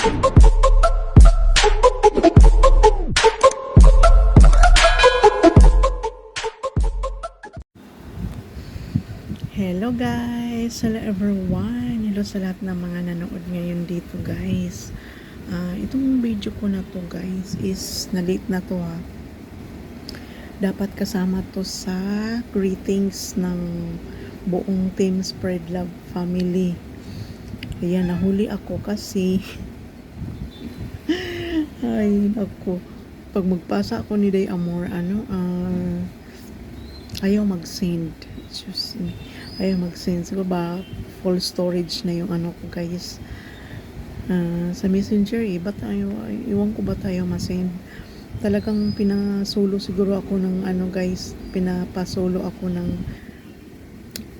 Hello guys! Hello everyone! Hello sa lahat ng mga nanood ngayon dito guys. Ah, itong video ko na to guys is na late na to ha. Dapat kasama to sa greetings ng buong Team Spread Love family. Kaya nahuli ako kasi ay ako pag magpasa ako ni Day Amor ano ah ayaw mag-send. Diyos me. Ayaw mag-send. Siguro ba full storage na yung ano ko guys. Ah, sa messenger eh. Ba't ayaw, iwan ko ba tayo masend? Talagang pinasolo siguro ako ng ano guys. Pinapasolo ako ng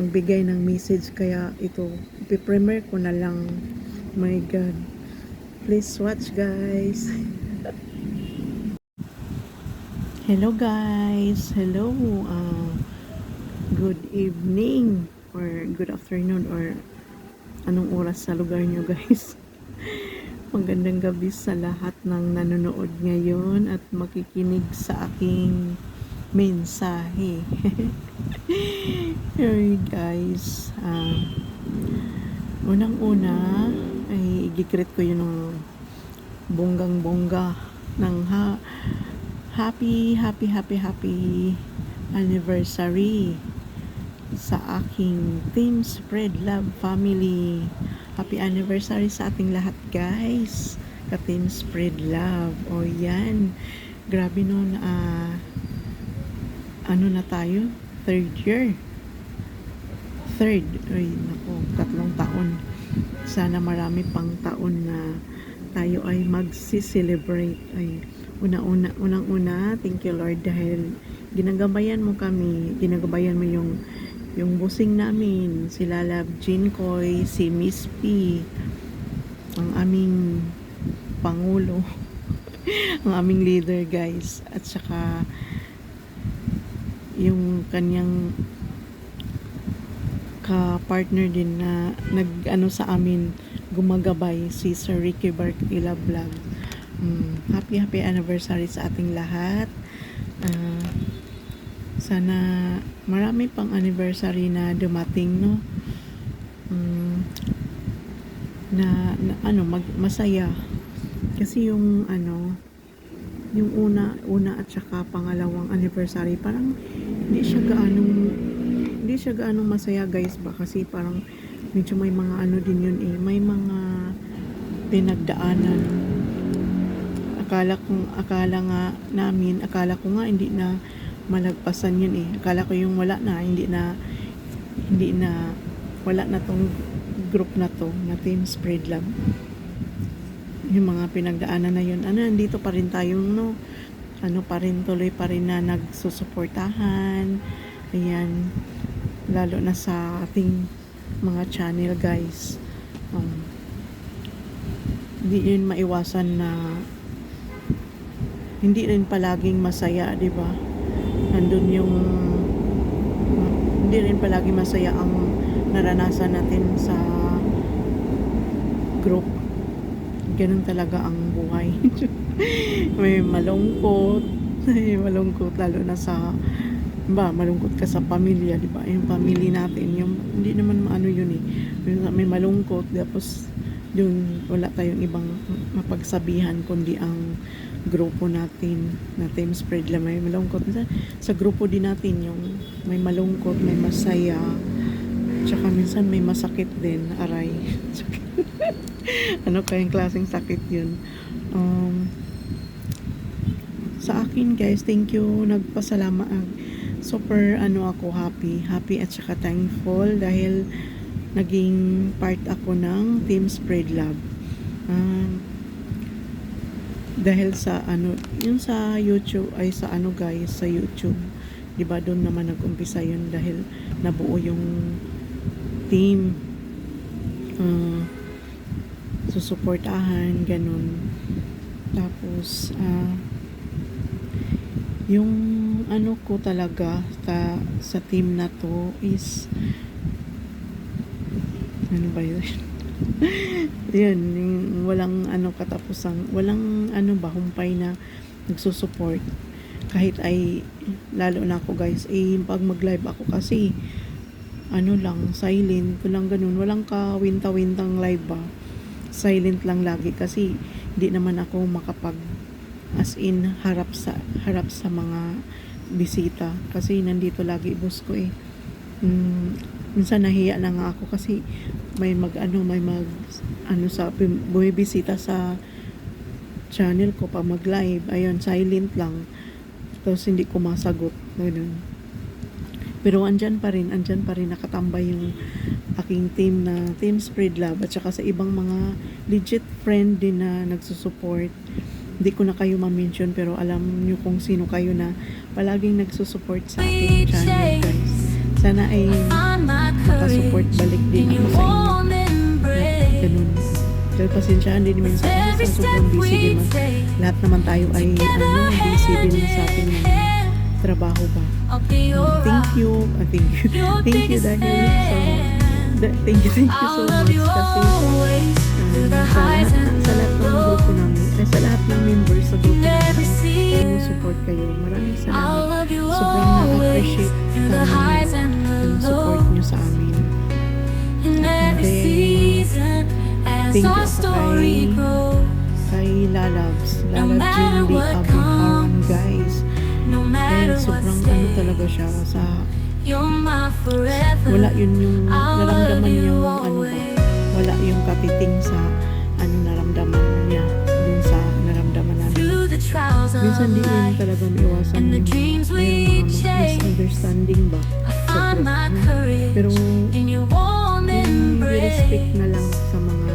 magbigay ng message. Kaya ito, ipipremiere ko na lang. My God. Please watch guys. Hello guys. Hello. Ah, good evening or good afternoon or anong oras sa lugar nyo guys. Magandang gabi sa lahat ng nanonood ngayon at makikinig sa aking mensahe. Hey guys, ah, unang-una ay igikrit ko yun ng bonggang-bongga ng ha happy, happy, happy, happy anniversary sa aking Team Spread Love family. Happy anniversary sa ating lahat guys. Ka Team Spread Love. O yan. Grabe nun. ah ano na tayo? Third year. Third. Ay, naku. Tatlong taon. Sana marami pang taon na tayo ay magsi-celebrate. Ay, una-una, unang-una, thank you Lord dahil ginagabayan mo kami, ginagabayan mo yung yung busing namin, sila Love Jean Koy, si Miss P, ang aming pangulo, ang aming leader guys, at saka yung kanyang ka-partner din na nag-ano sa amin gumagabay si Sir Ricky Bartila Vlog. Mm, happy happy anniversary sa ating lahat. Ah, sana marami pang anniversary na dumating no. Mm, na, na ano mag, masaya kasi yung ano yung una una at saka pangalawang anniversary parang hindi siya gaanong hindi siya gaanong masaya guys. Ba kasi parang medyo may mga ano din yun eh. May mga pinagdaanan. Akala kong akala nga namin akala ko nga hindi na malagpasan yun eh. Akala ko yung wala na hindi na hindi na wala na tong group na to na team spread love yung mga pinagdaanan na yun. Ano nandito pa rin tayong no? Ano pa rin tuloy pa rin na nagsusuportahan. Ayan lalo na sa ating mga channel guys. Um, hindi yun maiwasan na hindi rin palaging masaya di ba? Nandun yung hindi rin palagi masaya ang naranasan natin sa group. Ganun talaga ang buhay. May malungkot. May malungkot lalo na sa ba malungkot ka sa pamilya di ba? Yung pamilya natin yung hindi naman maano yun eh. May malungkot tapos yun wala tayong ibang mapagsabihan kundi ang grupo natin na team spread lang. May malungkot. Sa, sa grupo din natin yung may malungkot may masaya tsaka minsan may masakit din aray. Ano kayang klaseng sakit yun? Um, sa akin guys thank you. Nagpasalamat super ano ako happy. Happy at saka thankful dahil naging part ako ng team spread love. Um, dahil sa ano yung sa YouTube ay sa ano guys sa YouTube. Di ba doon naman nag-umpisa yun dahil nabuo yung team. Uh, susuportahan ganun. Tapos ah yung ano ko talaga ta, sa team na to is ano ba yun Yun, walang ano katapusang, walang ano ba, humpay na nagsusupport. Kahit ay, lalo na ako guys, eh, pag mag-live ako kasi, ano lang, silent, walang ganun, walang kawinta-wintang live ba. Silent lang lagi kasi, hindi naman ako makapag, as in, harap sa, harap sa mga bisita. Kasi nandito lagi boss ko eh. Mm, minsan nahiya na nga ako kasi may mag ano may mag ano sa bum- bumibisita sa channel ko pa mag live ayun silent lang. Tapos hindi ko masagot. Ganun. Pero andyan pa rin andyan pa rin nakatambay yung aking team na team spread love at saka sa ibang mga legit friend din na nagsusupport hindi ko na kayo ma-mention pero alam nyo kung sino kayo na palaging nagsusupport sa ating channel guys. Sana ay makasupport balik din ako sa inyo. ganun. Dahil pasensyaan din minsan sa sobrang busy din man lahat naman tayo ay ano, busy din sa ating mga trabaho ba? Thank you. Ah, thank you. Thank you dahil so thank you thank you so much kasi um, sa lahat, support kayo. Maraming salamat. Sobrang na-appreciate namin yung support nyo sa amin. As our story grows, kay Lalabs No Lalab matter Jindy what Abiham guys. no dahil sobrang ano talaga siya sa wala yun yung naramdaman you yung ano ba wala yung katiting sa minsan di yun talaga maiwasan yung mayroong misunderstanding ba sa courage pero i-respect embrace. na lang sa mga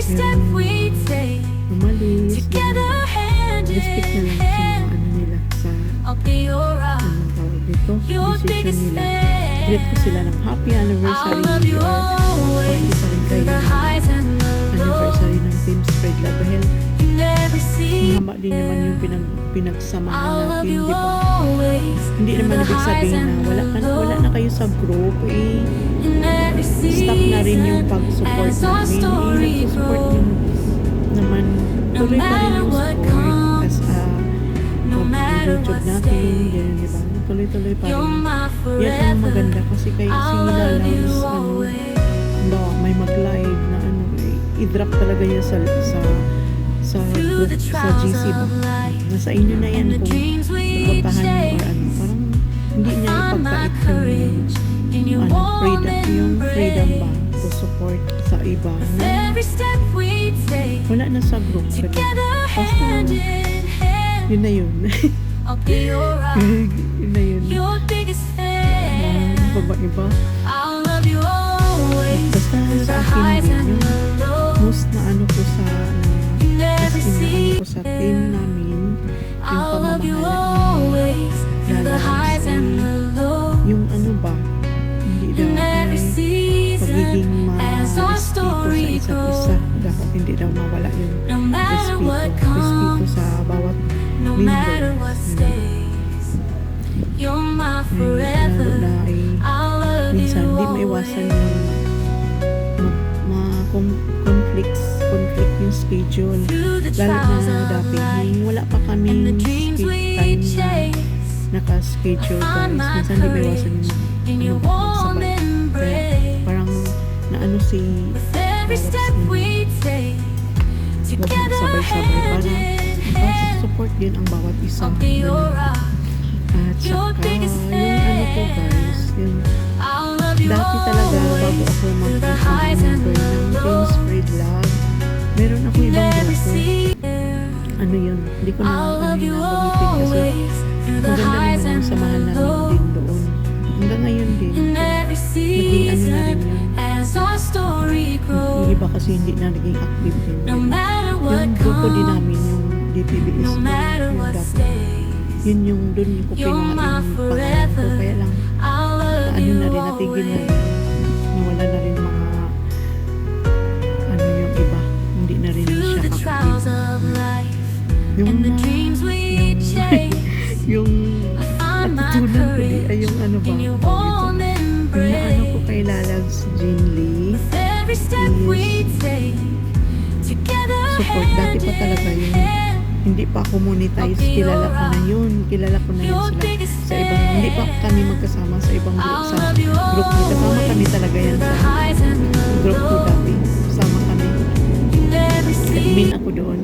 Yung umalis respect na lang sa mga ano nila sa anong tawag dito decision nila greet ko sila ng happy anniversary or always, party pa rin through kayo the ng highs and the lows. anniversary ng Team Spread Love. Mahaba din naman yung pinag, pinagsamahan natin, di ba? Hindi naman ibig sabihin na wala, ka, wala na kayo sa group, eh, stop na rin yung pag-support namin. Eh, nag-support yung naman, tuloy pa rin yung support as a No matter YouTube what natin, ganyan, di ba? Tuloy-tuloy pa rin. Yan ang maganda kasi kayo si I'll love you Lalaws, ano, ba, may mag-live na ano, eh, i-drop talaga niya sa sa sa sa GC ba. Nasa inyo na yan kung napuntahan niyo or ano. Parang hindi niya ipagkait yung ano, freedom, yung freedom ba to support sa iba na wala na sa group. Basta, yun na yun. Yun na yun. fan. ano ba iba? Basta sa akin lows. most na ano ko sa ano see. ko sa team namin, yung I'll love you pamamahala always, through the highs and the lows. yung ano ba, hindi daw pagiging ma-respeto sa isa't isa. Dapat hindi daw mawala yung respeto. Respeto sa bawat no member. matter what Yun. stays, you're my Ay, lalo forever. na ay minsan di maiwasan yung yung schedule. Lalo na of dati, life yung wala pa kami we time na naka-schedule guys. Minsan di maiwasan yung In ano, magsabay. Kaya parang naano si huwag hand para hand. support din ang bawat isa. At saka, yung ano fan. guys, yung dati talaga bago ako and ng lows. Spread Love, meron ako ibang see. Ano yun, hindi ko na I'll ano love yun you na gamitin kasi maganda naman ang samahan namin din doon. Hanggang ngayon din. Naging ano na rin yun. Yung iba kasi hindi na naging active din. Yung grupo din namin, yung DPBS no yung what dati. stays, Yun yung ko my yung ko. forever. Kaya lang, ano na rin, natigil na rin. Trials of life and the dreams we chase. yung natutunan ko di, ay yung ano ba, yung naano ko kay Lalags Jean Lee. With every step step we is take. Together support. Dati pa talaga yun. Hindi pa ako monetize. Kilala ko na yun. Kilala ko na yun sila sa ibang, hindi pa kami magkasama sa ibang group. Sa group ko. Kasama kami talaga yan sa group ko dati. Admin ako doon.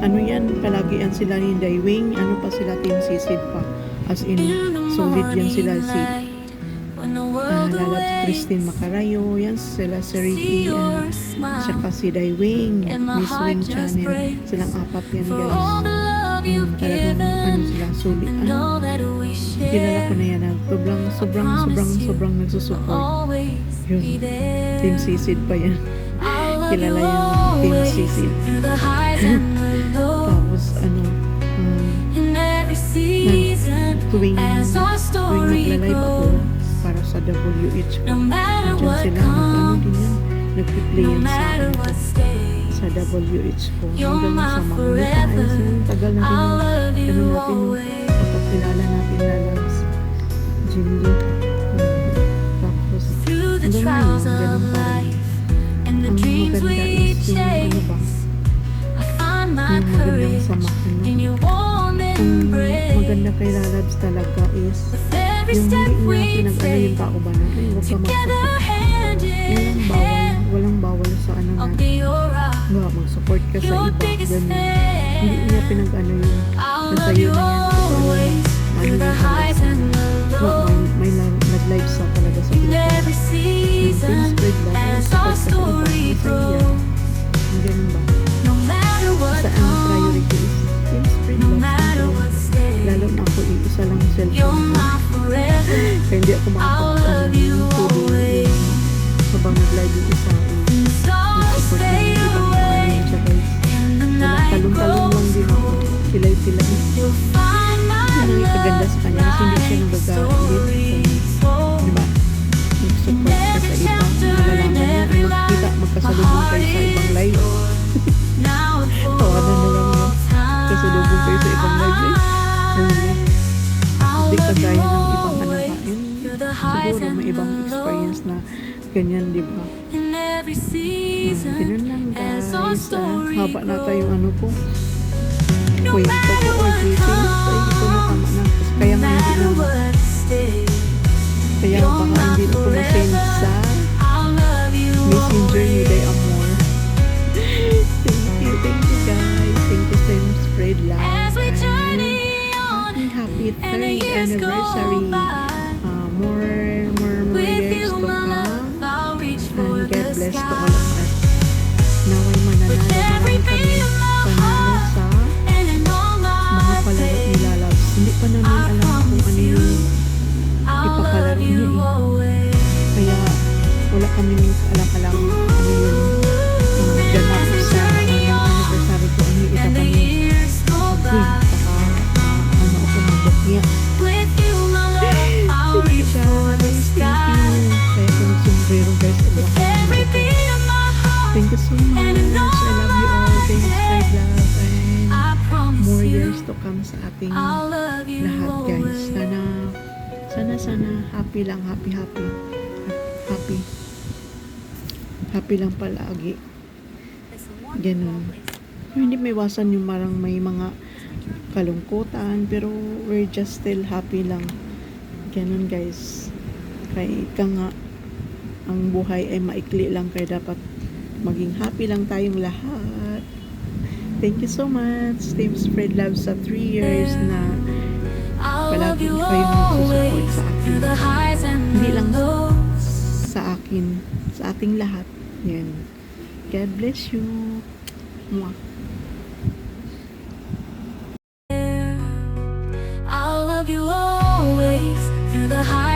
Ano yan, palagi yan sila ni Daywing, ano pa sila Team Sisid pa. As in, solid yan sila si uh, world Lalat Christine Macarayo, yan sila si Ricky, smile. saka si Daywing, Miss Wing Channel. Silang apat yan guys. talagang ano sila, solid. and Ano, kilala ko na yan. ah. Sobrang, sobrang, sobrang, sobrang nagsusupport. Yun. Team Sisid pa yan. Kilala yung Team lows. Tapos ano, um, In every season, tuwing, tuwing nagla-live ako para sa WH ko. Diyan sila, ano din yan, nagpi-play yan sa akin sa WH ko. Hanggang sa mga ayos yun, tagal na you ano natin, pagkakilala natin lalabs. Jim Lee. Hmm. Tapos, hanggang ngayon, ganun pa rin. The dreams we ano chase, I find my courage in your warm embrace. maganda kay lalabs talaga is With every yung step hindi yung na, ay, huwag ka mag-support. hand Walang in bawal, hand, walang bawal sa ano na, Diba, mag-support ka sa iba. Ganun. Hindi niya pinag-ano yung nasa iyo na yan. Ano, No, lows. may, na- nag-live sa talaga sa In Pilipinas. Kaya hindi siguro may ibang experience na ganyan, di ba? Hmm, ganun lang guys. story haba na tayong ano. No Kwento ko or greetings. Ay, ito na tama na. Kaya No come sa ating lahat guys. Sana, sana, sana happy lang. Happy, happy. Happy. Happy lang palagi. Ganun. Hindi may iwasan yung marang may mga kalungkutan pero we're just still happy lang. Ganun guys. Kaya ika nga ang buhay ay maikli lang kaya dapat maging happy lang tayong lahat. Thank you so much. Team Spread Love sa 3 years na palagi kayo nagsusupport sa akin. Hindi lang sa akin, sa ating lahat. Yan. God bless you. Mwah. I'll love you always through the highs and